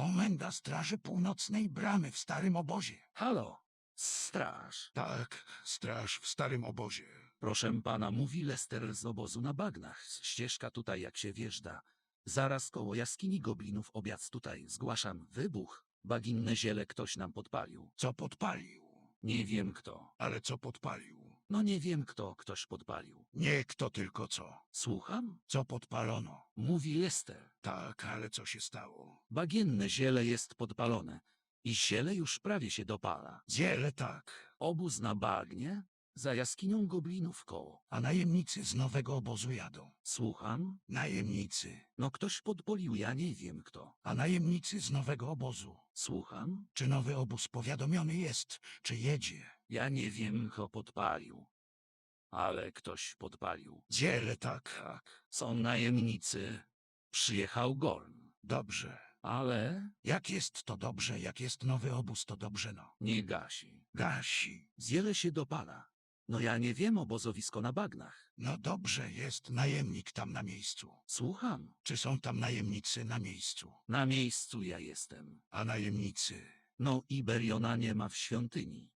Komenda Straży Północnej Bramy w Starym Obozie. Halo, straż. Tak, straż w Starym Obozie. Proszę pana, mówi Lester z obozu na bagnach. Ścieżka tutaj jak się wjeżdża. Zaraz koło jaskini goblinów obiad tutaj. Zgłaszam wybuch. Baginne ziele ktoś nam podpalił. Co podpalił? Nie wiem kto. Ale co podpalił? No nie wiem kto ktoś podpalił. Nie kto tylko co. Słucham? Co podpalono? Mówi Lester. Tak, ale co się stało? Bagienne ziele jest podpalone. I ziele już prawie się dopala. Ziele tak, Obóz na bagnie? Za jaskinią goblinów koło. a najemnicy z nowego obozu jadą. Słucham? Najemnicy, No ktoś podpolił, ja nie wiem kto. a najemnicy z nowego obozu. Słucham? Czy nowy obóz powiadomiony jest, czy jedzie? Ja nie wiem, kto podpalił. Ale ktoś podpalił. Ziele tak, Tak, są najemnicy. Przyjechał Gorn. dobrze. Ale Jak jest to dobrze, jak jest nowy obóz to dobrze no. nie gasi. Gasi. Ziele się dopala. No ja nie wiem obozowisko na bagnach. No dobrze, jest najemnik tam na miejscu. Słucham. Czy są tam najemnicy na miejscu? Na miejscu ja jestem. A najemnicy? No Iberiona nie ma w świątyni.